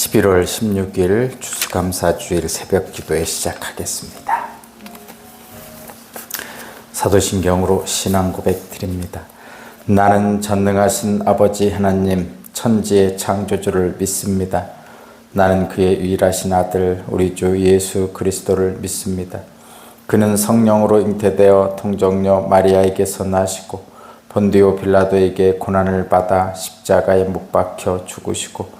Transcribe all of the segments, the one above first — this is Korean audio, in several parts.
11월 16일 주수감사 주일 새벽 기도에 시작하겠습니다. 사도신경으로 신앙 고백 드립니다. 나는 전능하신 아버지 하나님 천지의 창조주를 믿습니다. 나는 그의 유일하신 아들 우리 주 예수 그리스도를 믿습니다. 그는 성령으로 잉태되어 통정녀 마리아에게서 나시고 본디오 빌라도에게 고난을 받아 십자가에 못 박혀 죽으시고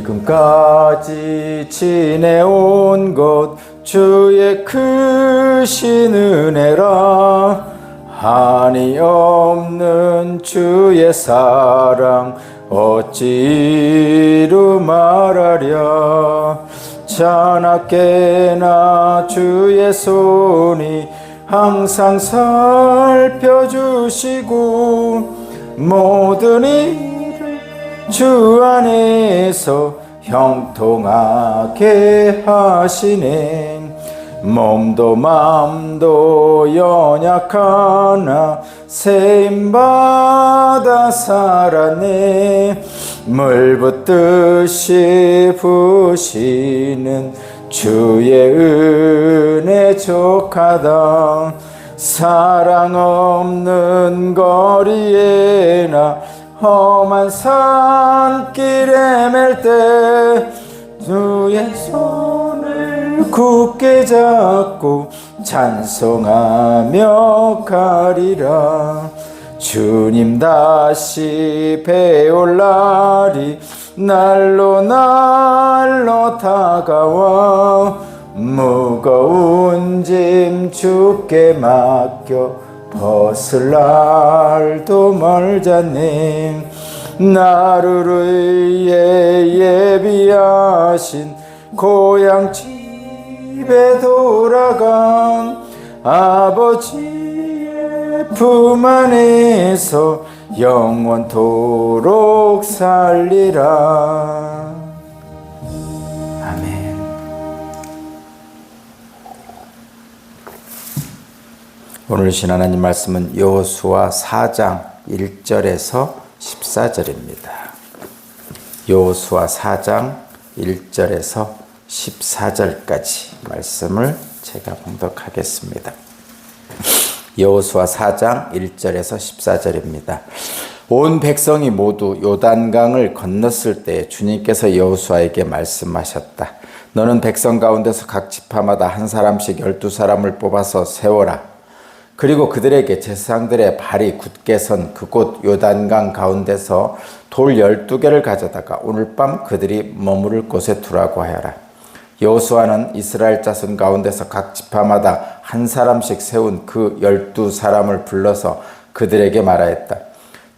지금까지 지내온 것 주의 크신 은혜라. 한이 없는 주의 사랑 어찌 이루 말하랴. 자나깨나 주의 손이 항상 살펴주시고 모든 주 안에서 형통하게 하시네 몸도 마음도 연약하나 세임받아 살았네. 물 붓듯이 부시는 주의 은혜 족하다. 사랑 없는 거리에 나 험한 산길에 맬 때 주의 손을 굳게 잡고 찬송하며 가리라. 주님 다시 배울 날이 날로 날로 다가와 무거운 짐 주께 맡겨 벗을 날도 멀잖니 나를 위해 예비하신 고향 집에 돌아간 아버지의 품 안에서 영원토록 살리라 오늘 신 하나님 말씀은 여호수아 4장 1절에서 14절입니다. 여호수아 4장 1절에서 14절까지 말씀을 제가 봉독하겠습니다. 여호수아 4장 1절에서 14절입니다. 온 백성이 모두 요단강을 건넜을 때 주님께서 여호수아에게 말씀하셨다. 너는 백성 가운데서 각 지파마다 한 사람씩 열두 사람을 뽑아서 세워라. 그리고 그들에게 제사장들의 발이 굳게 선 그곳 요단강 가운데서 돌 열두 개를 가져다가 오늘 밤 그들이 머무를 곳에 두라고 하여라. 여호수아는 이스라엘 자손 가운데서 각 지파마다 한 사람씩 세운 그 열두 사람을 불러서 그들에게 말하였다.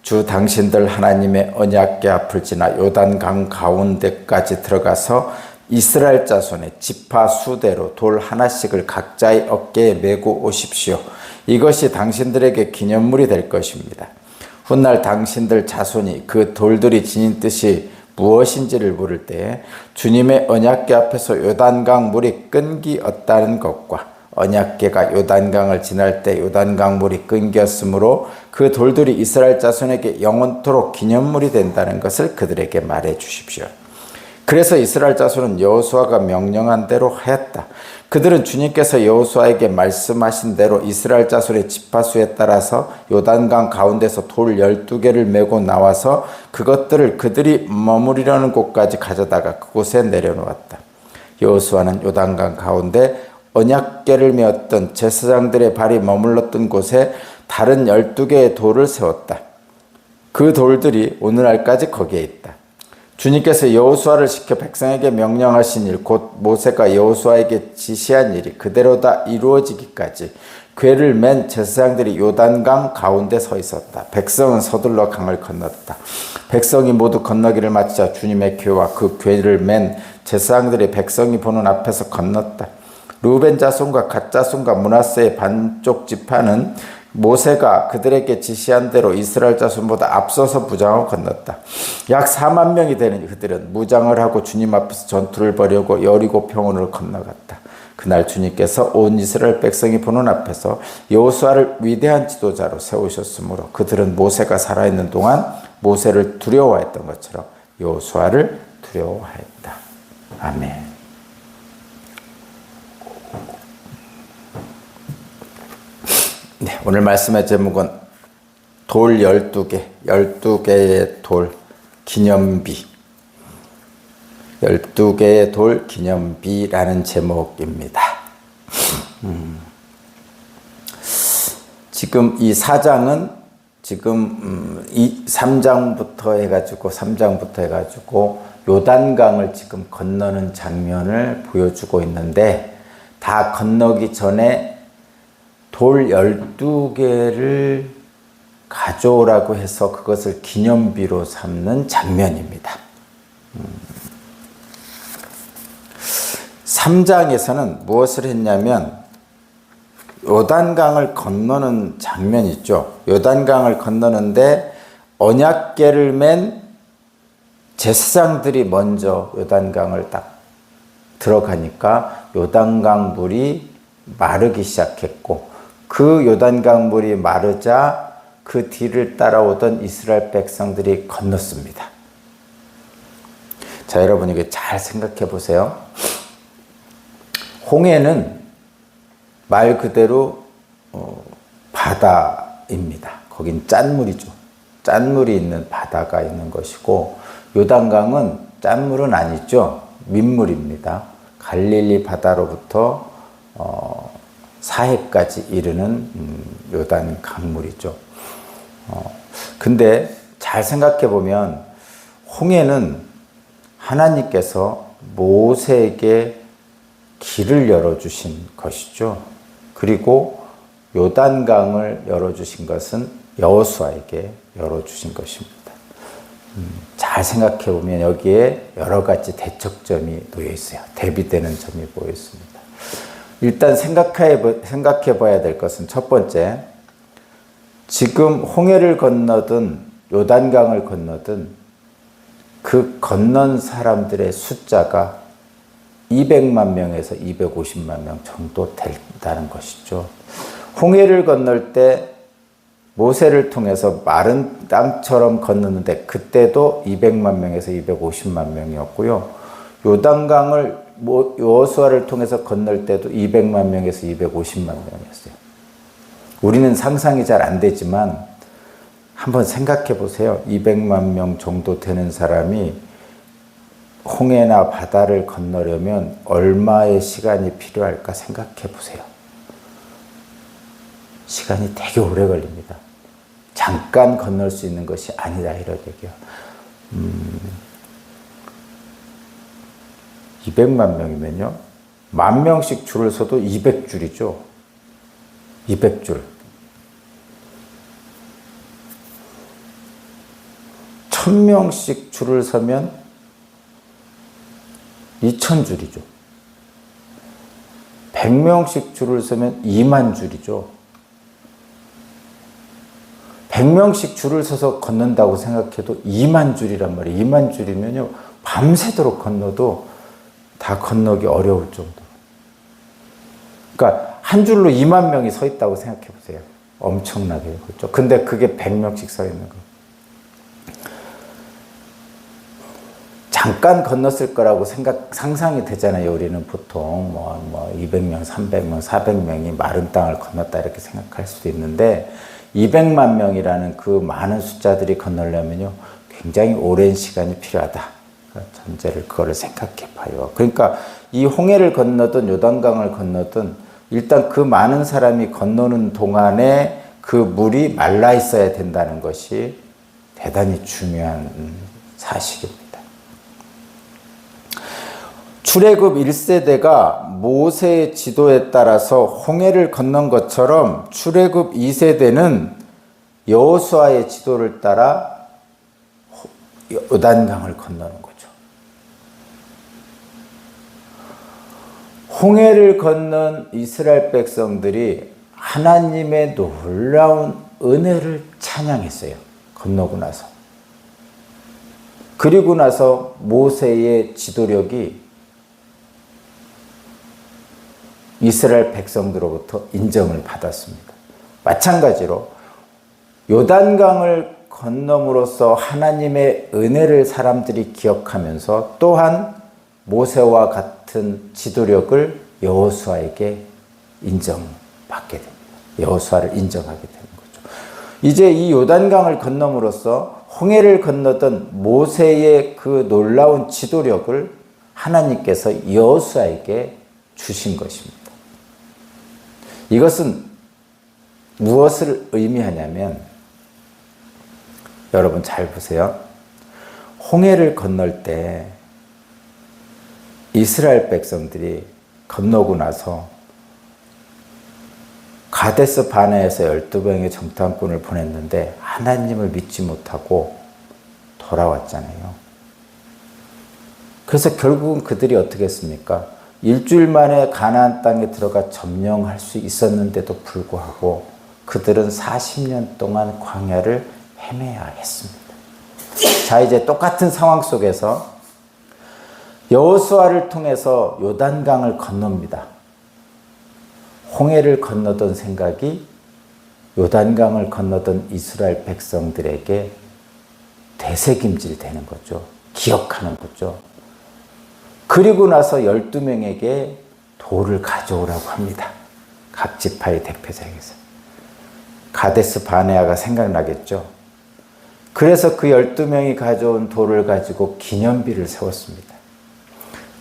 주 당신들 하나님의 언약궤 앞을 지나 요단강 가운데까지 들어가서 이스라엘 자손의 지파 수대로 돌 하나씩을 각자의 어깨에 메고 오십시오. 이것이 당신들에게 기념물이 될 것입니다. 훗날 당신들 자손이 그 돌들이 지닌 뜻이 무엇인지를 물을 때 주님의 언약궤 앞에서 요단강 물이 끈기 없다는 것과 언약궤가 요단강을 지날 때 요단강 물이 끊겼으므로 그 돌들이 이스라엘 자손에게 영원토록 기념물이 된다는 것을 그들에게 말해 주십시오. 그래서 이스라엘 자손은 여호수아가 명령한 대로 하였다. 그들은 주님께서 여호수아에게 말씀하신 대로 이스라엘 자손의 지파수에 따라서 요단강 가운데서 돌 12개를 메고 나와서 그것들을 그들이 머무리려는 곳까지 가져다가 그곳에 내려놓았다. 여호수아는 요단강 가운데 언약궤를 메었던 제사장들의 발이 머물렀던 곳에 다른 12개의 돌을 세웠다. 그 돌들이 오늘날까지 거기에 있다. 주님께서 여호수아를 시켜 백성에게 명령하신 일, 곧 모세가 여호수아에게 지시한 일이 그대로 다 이루어지기까지 궤를 맨 제사장들이 요단강 가운데 서 있었다. 백성은 서둘러 강을 건넜다. 백성이 모두 건너기를 마치자 주님의 궤와 그 궤를 맨 제사장들이 백성이 보는 앞에서 건넜다. 루벤 자손과 갓 자손과 문하세의 반쪽 지파는 모세가 그들에게 지시한 대로 이스라엘 자손보다 앞서서 무장을 건넜다. 약 4만 명이 되는 그들은 무장을 하고 주님 앞에서 전투를 벌이고 여리고 평원을 건너갔다. 그날 주님께서 온 이스라엘 백성이 보는 앞에서 여호수아를 위대한 지도자로 세우셨으므로 그들은 모세가 살아있는 동안 모세를 두려워했던 것처럼 여호수아를 두려워했다. 아멘. 네, 오늘 말씀의 제목은 돌 12개, 12개의 돌 기념비. 12개의 돌 기념비라는 제목입니다. 음. 지금 이 4장은 지금 음, 이 3장부터 해가지고 3장부터 해가지고 요단강을 지금 건너는 장면을 보여주고 있는데 다 건너기 전에 돌 12개를 가져오라고 해서 그것을 기념비로 삼는 장면입니다. 3장에서는 무엇을 했냐면 요단강을 건너는 장면 있죠. 요단강을 건너는데 언약계를 맨 제사장들이 먼저 요단강을 딱 들어가니까 요단강 물이 마르기 시작했고 그 요단 강 물이 마르자 그 뒤를 따라오던 이스라엘 백성들이 건넜습니다. 자, 여러분 이게 잘 생각해 보세요. 홍해는 말 그대로 어, 바다입니다. 거긴 짠물이죠. 짠물이 있는 바다가 있는 것이고 요단강은 짠물은 아니죠. 민물입니다. 갈릴리 바다로부터 어, 사해까지 이르는 음, 요단 강물이죠. 어, 근데 잘 생각해 보면 홍해는 하나님께서 모세에게 길을 열어주신 것이죠. 그리고 요단강을 열어주신 것은 여호수아에게 열어주신 것입니다. 음, 잘 생각해 보면 여기에 여러 가지 대척점이 놓여 있어요. 대비되는 점이 보여 있습니다. 일단 생각해, 생각해 봐야 될 것은 첫 번째, 지금 홍해를 건너든 요단강을 건너든 그 건넌 사람들의 숫자가 200만 명에서 250만 명 정도 된다는 것이죠. 홍해를 건널 때 모세를 통해서 마른 땅처럼 건너는데 그때도 200만 명에서 250만 명이었고요. 요단강을 여호수아를 통해서 건널 때도 200만 명에서 250만 명이었어요. 우리는 상상이 잘 안 되지만 한번 생각해 보세요. 200만 명 정도 되는 사람이 홍해나 바다를 건너려면 얼마의 시간이 필요할까 생각해 보세요. 시간이 되게 오래 걸립니다. 잠깐 건널 수 있는 것이 아니다 이런 얘기요. 음, 200만 명이면요. 만 명씩 줄을 서도 200줄이죠. 200줄. 천 명씩 줄을 서면 2천 줄이죠. 100명씩 줄을 서면 2만 줄이죠. 100명씩 줄을 서서 건넌다고 생각해도 2만 줄이란 말이에요. 2만 줄이면요. 밤새도록 건너도 다 건너기 어려울 정도. 그러니까 한 줄로 2만 명이 서 있다고 생각해 보세요. 엄청나게 그렇죠. 근데 그게 100명씩 서 있는 거. 잠깐 건넜을 거라고 생각 상상이 되잖아요. 우리는 보통 뭐, 뭐 200명, 300명, 400명이 마른 땅을 건넜다 이렇게 생각할 수도 있는데 200만 명이라는 그 많은 숫자들이 건너려면요 굉장히 오랜 시간이 필요하다. 전제를 그거를 생각해 봐요. 그러니까 이 홍해를 건너든 요단강을 건너든 일단 그 많은 사람이 건너는 동안에 그 물이 말라 있어야 된다는 것이 대단히 중요한 사실입니다. 출애굽 1세대가 모세의 지도에 따라서 홍해를 건넌 것처럼 출애굽 2세대는 여호수아의 지도를 따라 요단강을 건너는 거죠. 홍해를 건넌 이스라엘 백성들이 하나님의 놀라운 은혜를 찬양했어요. 건너고 나서. 그리고 나서 모세의 지도력이 이스라엘 백성들로부터 인정을 받았습니다. 마찬가지로 요단강을 건너므로써 하나님의 은혜를 사람들이 기억하면서 또한 모세와 같은 지도력을 여호수아에게 인정받게 됩니다. 여호수아를 인정하게 되는 거죠. 이제 이 요단강을 건너므로써 홍해를 건너던 모세의 그 놀라운 지도력을 하나님께서 여호수아에게 주신 것입니다. 이것은 무엇을 의미하냐면 여러분 잘 보세요. 홍해를 건널 때 이스라엘 백성들이 건너고 나서 가데스 바네에서 12명의 정탐꾼을 보냈는데 하나님을 믿지 못하고 돌아왔잖아요. 그래서 결국은 그들이 어떻게 했습니까? 일주일 만에 가나안 땅에 들어가 점령할 수 있었는데도 불구하고 그들은 40년 동안 광야를 헤매야 했습니다. 자, 이제 똑같은 상황 속에서 여호수아를 통해서 요단강을 건넙니다. 홍해를 건너던 생각이 요단강을 건너던 이스라엘 백성들에게 되새김질 되는 거죠. 기억하는 거죠. 그리고 나서 12명에게 돌을 가져오라고 합니다. 각 지파의 대표자에게서. 가데스 바네아가 생각나겠죠. 그래서 그 12명이 가져온 돌을 가지고 기념비를 세웠습니다.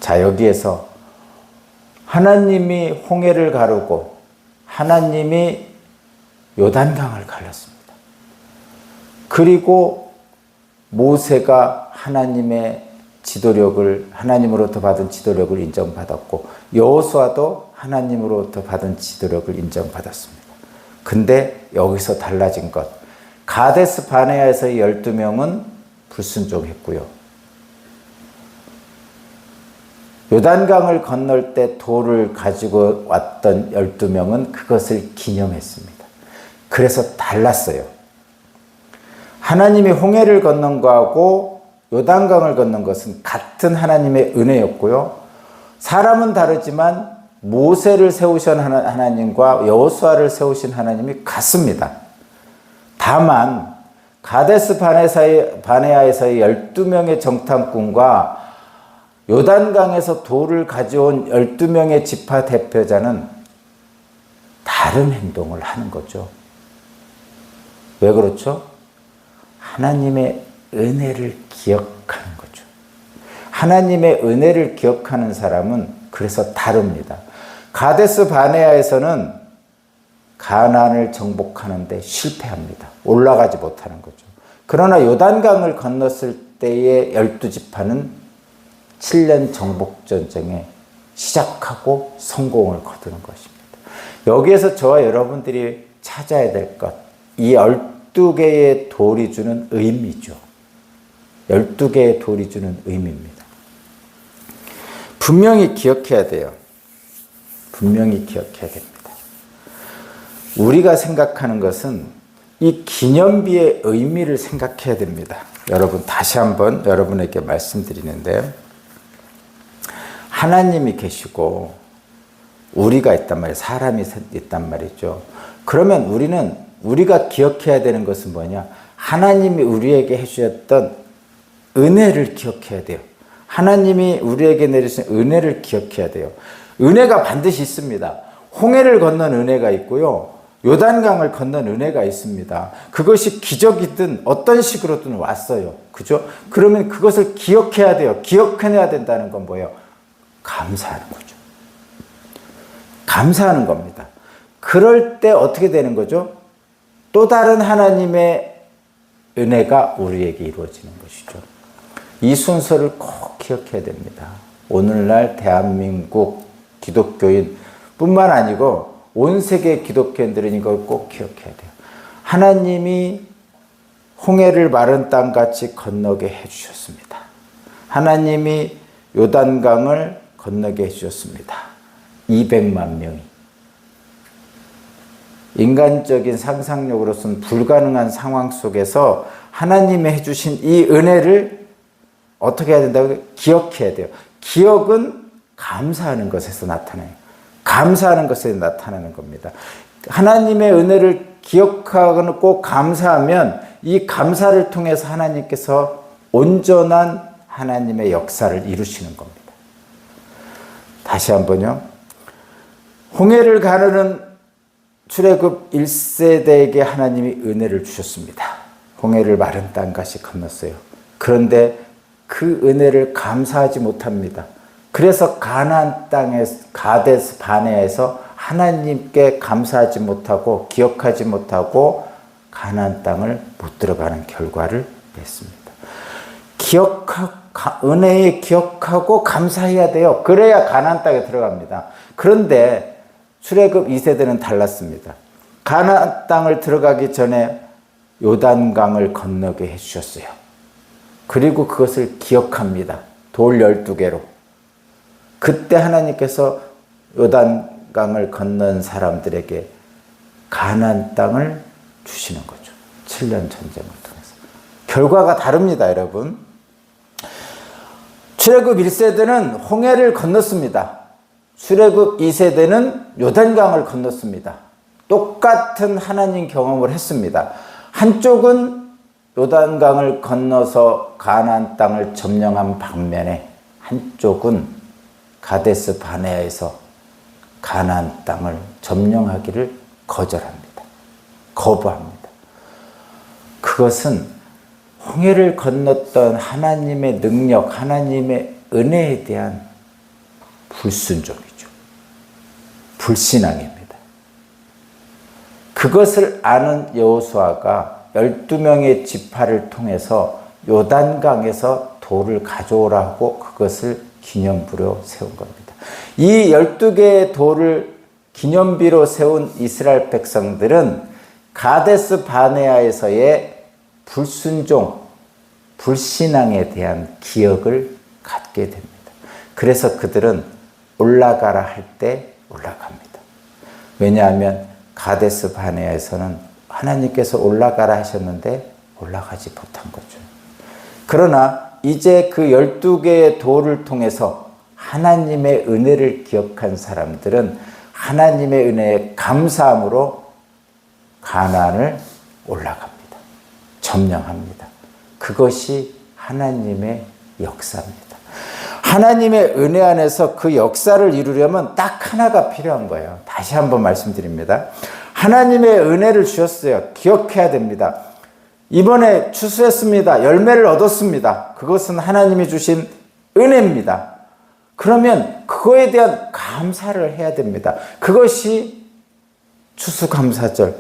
자, 여기에서 하나님이 홍해를 가르고 하나님이 요단강을 갈랐습니다. 그리고 모세가 하나님의 지도력을 하나님으로부터 받은 지도력을 인정받았고 여호수아도 하나님으로부터 받은 지도력을 인정받았습니다. 근데 여기서 달라진 것 가데스 바네아에서의 12명은 불순종했고요. 요단강을 건널 때 돌을 가지고 왔던 12명은 그것을 기념했습니다. 그래서 달랐어요. 하나님이 홍해를 건넌 거하고 요단강을 건넌 것은 같은 하나님의 은혜였고요. 사람은 다르지만 모세를 세우신 하나님과 여호수아를 세우신 하나님이 같습니다. 다만 가데스 바네아에서의 12명의 정탐꾼과 요단강에서 돌을 가져온 12명의 지파 대표자는 다른 행동을 하는 거죠. 왜 그렇죠? 하나님의 은혜를 기억하는 거죠. 하나님의 은혜를 기억하는 사람은 그래서 다릅니다. 가데스 바네아에서는 가난을 정복하는데 실패합니다. 올라가지 못하는 거죠. 그러나 요단강을 건넜을 때의 열두 지파는 7년 정복전쟁에 시작하고 성공을 거두는 것입니다. 여기에서 저와 여러분들이 찾아야 될 것, 이 12개의 돌이 주는 의미죠. 12개의 돌이 주는 의미입니다. 분명히 기억해야 돼요. 분명히 기억해야 됩니다. 우리가 생각하는 것은 이 기념비의 의미를 생각해야 됩니다. 여러분, 다시 한번 여러분에게 말씀드리는데, 하나님이 계시고 우리가 있단 말이에요. 사람이 있단 말이죠. 그러면 우리는 우리가 기억해야 되는 것은 뭐냐? 하나님이 우리에게 해주셨던 은혜를 기억해야 돼요. 하나님이 우리에게 내리신 은혜를 기억해야 돼요. 은혜가 반드시 있습니다. 홍해를 건넌 은혜가 있고요. 요단강을 건넌 은혜가 있습니다. 그것이 기적이든 어떤 식으로든 왔어요. 그죠? 그러면 그것을 기억해야 돼요. 기억해내야 된다는 건 뭐예요? 감사하는 거죠. 감사하는 겁니다. 그럴 때 어떻게 되는 거죠? 또 다른 하나님의 은혜가 우리에게 이루어지는 것이죠. 이 순서를 꼭 기억해야 됩니다. 오늘날 대한민국 기독교인 뿐만 아니고 온 세계 기독교인들은 이걸 꼭 기억해야 돼요. 하나님이 홍해를 마른 땅 같이 건너게 해주셨습니다. 하나님이 요단강을 건너게 해주셨습니다. 200만 명이. 인간적인 상상력으로서는 불가능한 상황 속에서 하나님이 해주신 이 은혜를 어떻게 해야 된다고 기억해야 돼요. 기억은 감사하는 것에서 나타나요. 감사하는 것에 나타나는 겁니다. 하나님의 은혜를 기억하고 감사하면 이 감사를 통해서 하나님께서 온전한 하나님의 역사를 이루시는 겁니다. 다시 한번요. 홍해를 가르는 출애굽 1세대에게 하나님이 은혜를 주셨습니다. 홍해를 마른 땅같이 건넜어요. 그런데 그 은혜를 감사하지 못합니다. 그래서 가나안 땅에 가데스 바네에서 하나님께 감사하지 못하고 기억하지 못하고 가나안 땅을 못 들어가는 결과를 냈습니다. 기억하 은혜에 기억하고 감사해야 돼요. 그래야 가나안 땅에 들어갑니다. 그런데 출애굽 2세대는 달랐습니다. 가나안 땅을 들어가기 전에 요단강을 건너게 해 주셨어요. 그리고 그것을 기억합니다. 돌 12개로. 그때 하나님께서 요단강을 건넌 사람들에게 가나안 땅을 주시는 거죠. 7년 전쟁을 통해서. 결과가 다릅니다, 여러분. 출애굽 1세대는 홍해를 건넜습니다. 출애굽 2세대는 요단강을 건넜습니다. 똑같은 하나님 경험을 했습니다. 한쪽은 요단강을 건너서 가나안 땅을 점령한 반면에 한쪽은 가데스 바네아에서 가나안 땅을 점령하기를 거절합니다. 거부합니다. 그것은 홍해를 건넜던 하나님의 능력, 하나님의 은혜에 대한 불순종이죠. 불신앙입니다. 그것을 아는 여호수아가 12명의 지파를 통해서 요단강에서 돌을 가져오라고 그것을 기념비로 세운 겁니다. 이 12개의 돌을 기념비로 세운 이스라엘 백성들은 가데스 바네아에서의 불순종, 불신앙에 대한 기억을 갖게 됩니다. 그래서 그들은 올라가라 할 때 올라갑니다. 왜냐하면 가데스 바네아에서는 하나님께서 올라가라 하셨는데 올라가지 못한 거죠. 그러나 이제 그 12개의 돌을 통해서 하나님의 은혜를 기억한 사람들은 하나님의 은혜에 감사함으로 가난을 올라갑니다. 점령합니다. 그것이 하나님의 역사입니다. 하나님의 은혜 안에서 그 역사를 이루려면 딱 하나가 필요한 거예요. 다시 한번 말씀드립니다. 하나님의 은혜를 주셨어요. 기억해야 됩니다. 이번에 추수했습니다. 열매를 얻었습니다. 그것은 하나님이 주신 은혜입니다. 그러면 그거에 대한 감사를 해야 됩니다. 그것이 추수감사절,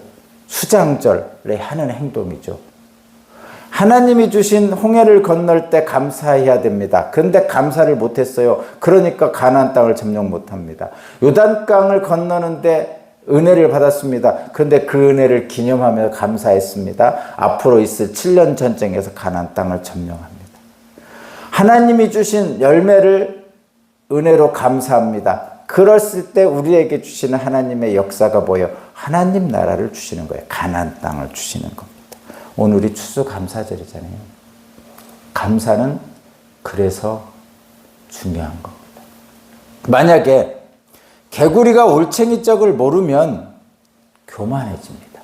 수장절에 하는 행동이죠. 하나님이 주신 홍해를 건널 때 감사해야 됩니다. 그런데 감사를 못했어요. 그러니까 가나안 땅을 점령 못합니다. 요단강을 건너는데 은혜를 받았습니다. 그런데 그 은혜를 기념하며 감사했습니다. 앞으로 있을 7년 전쟁에서 가나안 땅을 점령합니다. 하나님이 주신 열매를 은혜로 감사합니다. 그랬을 때 우리에게 주시는 하나님의 역사가 뭐예요? 하나님 나라를 주시는 거예요. 가나안 땅을 주시는 겁니다. 오늘이 추수감사절이잖아요. 감사는 그래서 중요한 겁니다. 만약에 개구리가 올챙이 쩍을 모르면 교만해집니다.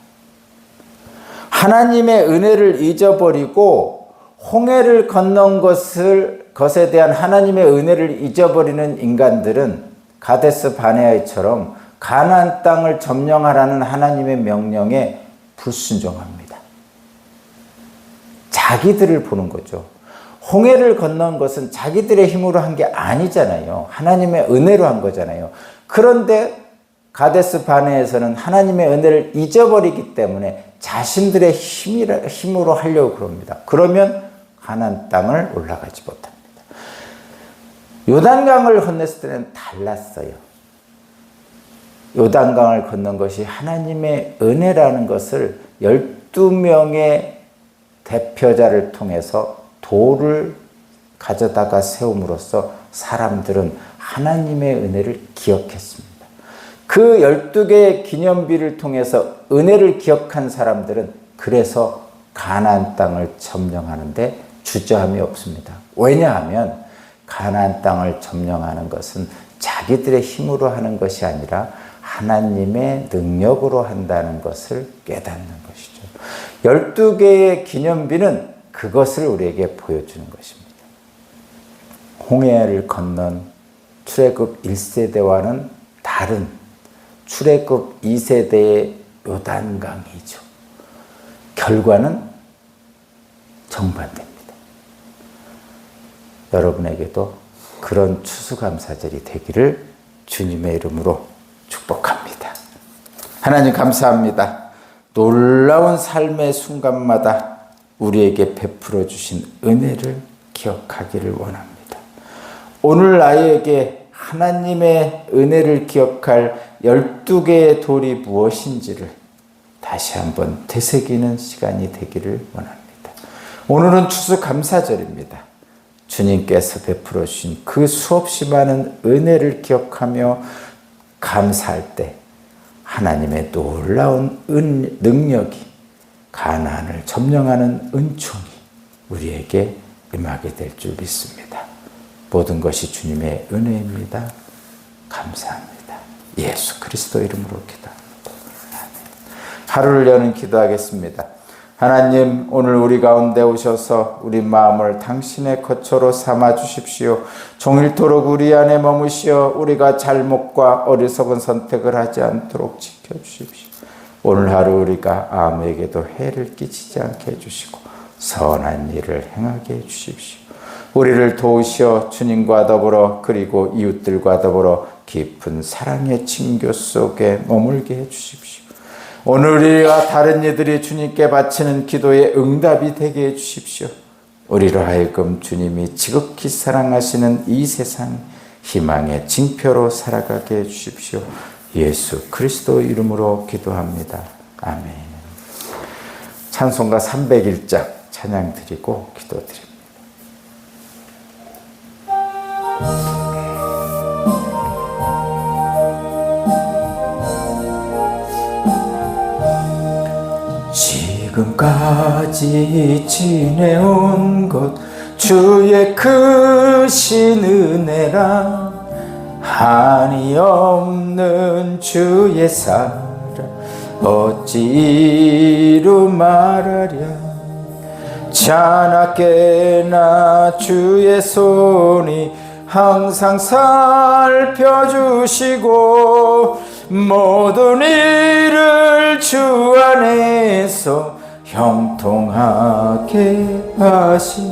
하나님의 은혜를 잊어버리고 홍해를 건넌 것을 것에 대한 하나님의 은혜를 잊어버리는 인간들은 가데스 바네아이처럼 가나안 땅을 점령하라는 하나님의 명령에 불순종합니다. 자기들을 보는 거죠. 홍해를 건넌 것은 자기들의 힘으로 한 게 아니잖아요. 하나님의 은혜로 한 거잖아요. 그런데 가데스 바네에서는 하나님의 은혜를 잊어버리기 때문에 자신들의 힘으로 하려고 그럽니다. 그러면 가난 땅을 올라가지 못합니다. 요단강을 건넜을 때는 달랐어요. 요단강을 건넌 것이 하나님의 은혜라는 것을 12명의 대표자를 통해서 돌을 가져다가 세움으로써 사람들은 하나님의 은혜를 기억했습니다. 그 12개의 기념비를 통해서 은혜를 기억한 사람들은 그래서 가나안 땅을 점령하는데 주저함이 없습니다. 왜냐하면 가나안 땅을 점령하는 것은 자기들의 힘으로 하는 것이 아니라 하나님의 능력으로 한다는 것을 깨닫는 것이죠. 12개의 기념비는 그것을 우리에게 보여주는 것입니다. 홍해를 건넌 출애굽 1세대와는 다른 출애굽 2세대의 요단강이죠. 결과는 정반대입니다. 여러분에게도 그런 추수감사절이 되기를 주님의 이름으로 축복합니다. 하나님 감사합니다. 놀라운 삶의 순간마다 우리에게 베풀어 주신 은혜를 기억하기를 원합니다. 오늘 나에게 하나님의 은혜를 기억할 12개의 돌이 무엇인지를 다시 한번 되새기는 시간이 되기를 원합니다. 오늘은 추수감사절입니다. 주님께서 베풀어 주신 그 수없이 많은 은혜를 기억하며 감사할 때 하나님의 놀라운 은, 능력이 가나안을 점령하는 은총이 우리에게 임하게 될 줄 믿습니다. 모든 것이 주님의 은혜입니다. 감사합니다. 예수 그리스도 이름으로 기도합니다. 하루를 여는 기도하겠습니다. 하나님 오늘 우리 가운데 오셔서 우리 마음을 당신의 거처로 삼아 주십시오. 종일토록 우리 안에 머무시어 우리가 잘못과 어리석은 선택을 하지 않도록 지켜 주십시오. 오늘 하루 우리가 아무에게도 해를 끼치지 않게 해주시고 선한 일을 행하게 해주십시오. 우리를 도우시어 주님과 더불어 그리고 이웃들과 더불어 깊은 사랑의 친교 속에 머물게 해주십시오. 오늘 우리가 다른 이들이 주님께 바치는 기도의 응답이 되게 해주십시오. 우리로 하여금 주님이 지극히 사랑하시는 이 세상 희망의 징표로 살아가게 해주십시오. 예수 그리스도 이름으로 기도합니다. 아멘. 찬송가 301장 찬양 드리고 기도 드립니다. 지금까지 지내온 것 주의 크신 은혜라. 한이 없는 주의 사랑 어찌 이루 말하랴. 자나깨나 주의 손이 항상 살펴주시고 모든 일을 주 안에서 형통하게 하시니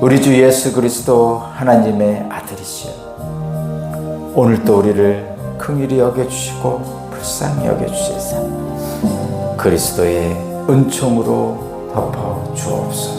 우리 주 예수 그리스도 하나님의 아들이시여. 오늘도 우리를 긍휼히 여겨주시고 불쌍히 여겨주시사 그리스도의 은총으로 덮어 주옵소서